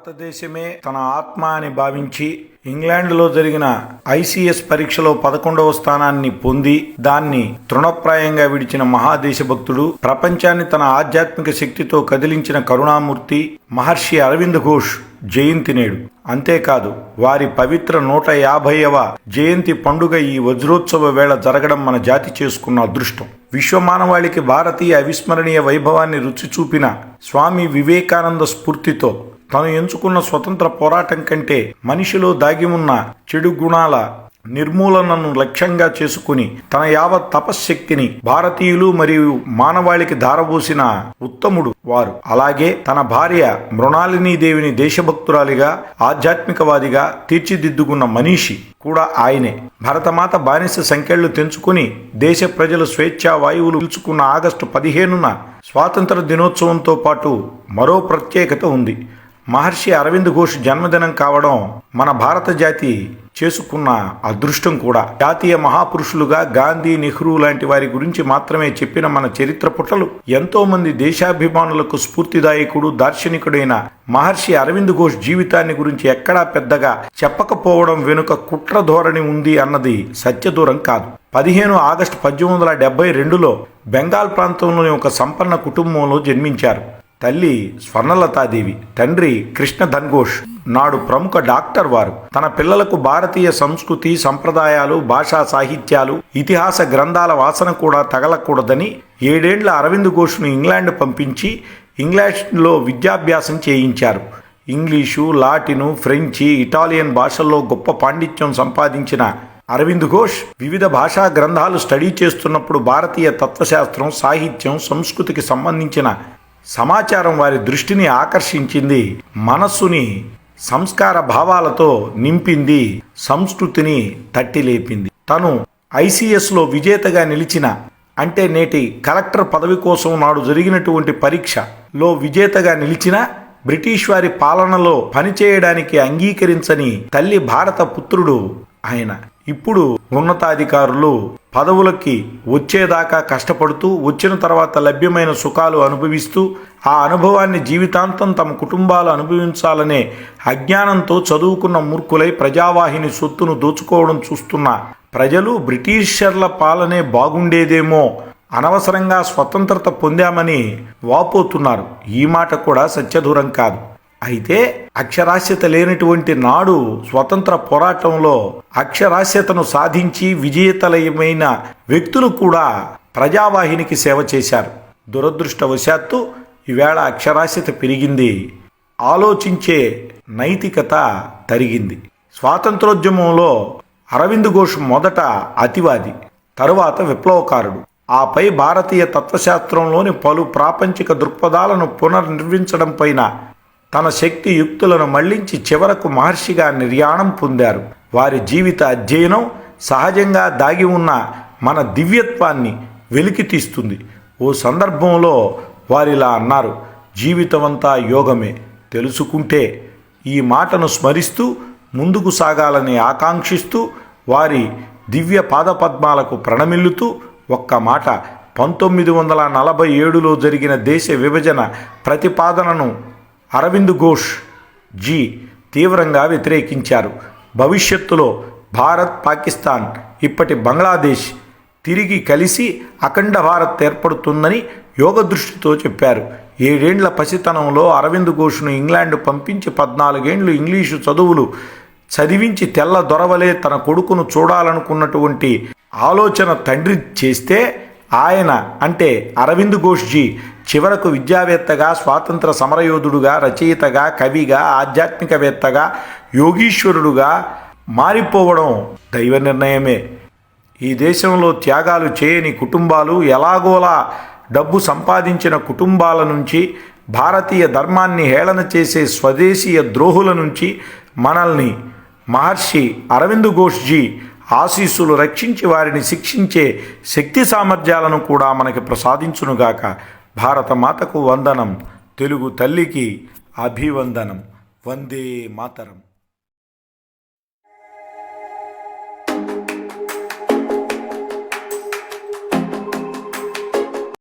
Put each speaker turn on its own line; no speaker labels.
భారతదేశమే తన ఆత్మ అని భావించి ఇంగ్లాండ్లో జరిగిన ఐసీఎస్ పరీక్షలో పదకొండవ స్థానాన్ని పొంది దాన్ని తృణప్రాయంగా విడిచిన మహాదేశభక్తుడు ప్రపంచాన్ని తన ఆధ్యాత్మిక శక్తితో కదిలించిన కరుణామూర్తి మహర్షి అరవింద్ ఘోష్ జయంతి నేడు. అంతేకాదు వారి పవిత్ర నూట యాభైవ జయంతి పండుగ ఈ వజ్రోత్సవ వేళ జరగడం మన జాతి చేసుకున్న అదృష్టం. విశ్వమానవాళికి భారతీయ అవిస్మరణీయ వైభవాన్ని రుచి చూపిన స్వామి వివేకానంద స్ఫూర్తితో తను ఎంచుకున్న స్వతంత్ర పోరాటం కంటే మనిషిలో దాగి ఉన్న చెడు గుణాల నిర్మూలనను లక్ష్యంగా చేసుకుని తన యావత్ తపశ్శక్తిని భారతీయులు మరియు మానవాళికి ధారబోసిన ఉత్తముడు వారు. అలాగే తన భార్య మృణాలిని దేవిని దేశభక్తురాలిగా ఆధ్యాత్మికవాదిగా తీర్చిదిద్దుకున్న మనీషి కూడా ఆయనే. భరతమాత బానిస సంఖ్యలు తెంచుకుని దేశ ప్రజలు స్వేచ్ఛా వాయువులు పీల్చుకున్న ఆగస్టు పదిహేనున స్వాతంత్ర దినోత్సవంతో పాటు మరో ప్రత్యేకత ఉంది. మహర్షి అరవింద్ ఘోష్ జన్మదినం కావడం మన భారత జాతి చేసుకున్న అదృష్టం కూడా. జాతీయ మహాపురుషులుగా గాంధీ నెహ్రూ లాంటి వారి గురించి మాత్రమే చెప్పిన మన చరిత్ర పుటలు. ఎంతో మంది దేశాభిమానులకు స్ఫూర్తిదాయకుడు దార్శనికుడైన మహర్షి అరవింద్ ఘోష్ జీవితాన్ని గురించి ఎక్కడా పెద్దగా చెప్పకపోవడం వెనుక కుట్ర ధోరణి ఉంది అన్నది సత్యదూరం కాదు. పదిహేను ఆగస్టు పద్దెనిమిది వందల డెబ్బై రెండులో బెంగాల్ ప్రాంతంలోని ఒక సంపన్న కుటుంబంలో జన్మించారు. తల్లి స్వర్ణలతాదేవి తండ్రి కృష్ణ ధన్ఘోష్. నాడు ప్రముఖ డాక్టర్ వారు. తన పిల్లలకు భారతీయ సంస్కృతి సంప్రదాయాలు భాషా సాహిత్యాలు ఇతిహాస గ్రంథాల వాసన కూడా తగలకూడదని ఏడేండ్ల అరవింద్ ఘోష్ను ఇంగ్లాండ్ పంపించి ఇంగ్లాండ్లో విద్యాభ్యాసం చేయించారు. ఇంగ్లీషు లాటిను ఫ్రెంచి ఇటాలియన్ భాషల్లో గొప్ప పాండిత్యం సంపాదించిన అరవింద్ ఘోష్ వివిధ భాషా గ్రంథాలు స్టడీ చేస్తున్నప్పుడు భారతీయ తత్వశాస్త్రం సాహిత్యం సంస్కృతికి సంబంధించిన సమాచారం వారి దృష్టిని ఆకర్షించింది మనస్సుని సంస్కార భావాలతో నింపింది సంస్కృతిని తట్టి లేపింది తను ఐసీఎస్లో విజేతగా నిలిచిన అంటే నేటి కలెక్టర్ పదవి కోసం నాడు జరిగినటువంటి పరీక్షలో విజేతగా నిలిచిన బ్రిటిష్ వారి పాలనలో పనిచేయడానికి అంగీకరించని తల్లి భారత పుత్రుడు ఆయన. ఇప్పుడు ఉన్నతాధికారులు పదవులకి వచ్చేదాకా కష్టపడుతూ వచ్చిన తర్వాత లభ్యమైన సుఖాలు అనుభవిస్తూ ఆ అనుభవాన్ని జీవితాంతం తమ కుటుంబాలు అనుభవించాలనే అజ్ఞానంతో చదువుకున్న మూర్ఖులై ప్రజావాహిని సొత్తును దోచుకోవడం చూస్తున్న ప్రజలు బ్రిటిషర్ల పాలనే బాగుండేదేమో అనవసరంగా స్వతంత్రత పొందామని వాపోతున్నారు. ఈ మాట కూడా సత్యదూరం కాదు. అయితే అక్షరాస్యత లేనటువంటి నాడు స్వతంత్ర పోరాటంలో అక్షరాస్యతను సాధించి విజేతలయమైన వ్యక్తులు కూడా ప్రజావాహినికి సేవ చేశారు. దురదృష్టవశాత్తు ఈవేళ అక్షరాస్యత పెరిగింది. ఆలోచించే నైతికత తరిగింది. స్వాతంత్రోద్యమంలో అరవింద్ ఘోష్ మొదట అతివాది తరువాత విప్లవకారుడు. ఆపై భారతీయ తత్వశాస్త్రంలోని పలు ప్రాపంచిక దృక్పథాలను పునర్నిర్మించడం పైన తన శక్తి యుక్తులను మళ్ళించి చివరకు మహర్షిగా నిర్యాణం పొందారు. వారి జీవిత అధ్యయనం సహజంగా దాగి ఉన్న మన దివ్యత్వాన్ని వెలికి తీస్తుంది. ఓ సందర్భంలో వారిలా అన్నారు జీవితమంతా యోగమే. తెలుసుకుంటే ఈ మాటను స్మరిస్తూ ముందుకు సాగాలని ఆకాంక్షిస్తూ వారి దివ్య పాదపద్మాలకు ప్రణమిల్లుతూ ఒక్క మాట. పంతొమ్మిది వందల నలభై ఏడులో జరిగిన దేశ విభజన ప్రతిపాదనను అరవింద్ ఘోష్ జీ తీవ్రంగా వ్యతిరేకించారు. భవిష్యత్తులో భారత్ పాకిస్తాన్ ఇప్పటి బంగ్లాదేశ్ తిరిగి కలిసి అఖండ భారత్ ఏర్పడుతుందని యోగ దృష్టితో చెప్పారు. ఏడేండ్ల పసితనంలో అరవింద్ ఘోష్ను ఇంగ్లాండ్ పంపించి పద్నాలుగేండ్లు ఇంగ్లీషు చదువులు చదివించి తెల్ల దొరవలే తన కొడుకును చూడాలనుకున్నటువంటి ఆలోచన తండ్రి చేస్తే ఆయన అంటే అరవింద్ ఘోష్జీ చివరకు విద్యావేత్తగా స్వాతంత్ర సమరయోధుడుగా రచయితగా కవిగా ఆధ్యాత్మికవేత్తగా యోగీశ్వరుడుగా మారిపోవడం దైవ నిర్ణయమే. ఈ దేశంలో త్యాగాలు చేయని కుటుంబాలు ఎలాగోలా డబ్బు సంపాదించిన కుటుంబాల నుంచి భారతీయ ధర్మాన్ని హేళన చేసే స్వదేశీయ ద్రోహుల నుంచి మనల్ని మహర్షి అరవింద్ ఘోష్జీ ఆశీస్సులు రక్షించి వారిని శిక్షించే శక్తి సామర్థ్యాలను కూడా మనకి ప్రసాదించునుగాక. భారత మాతకు వందనం తెలుగు తల్లికి అభివందనం. వందే మాతరం.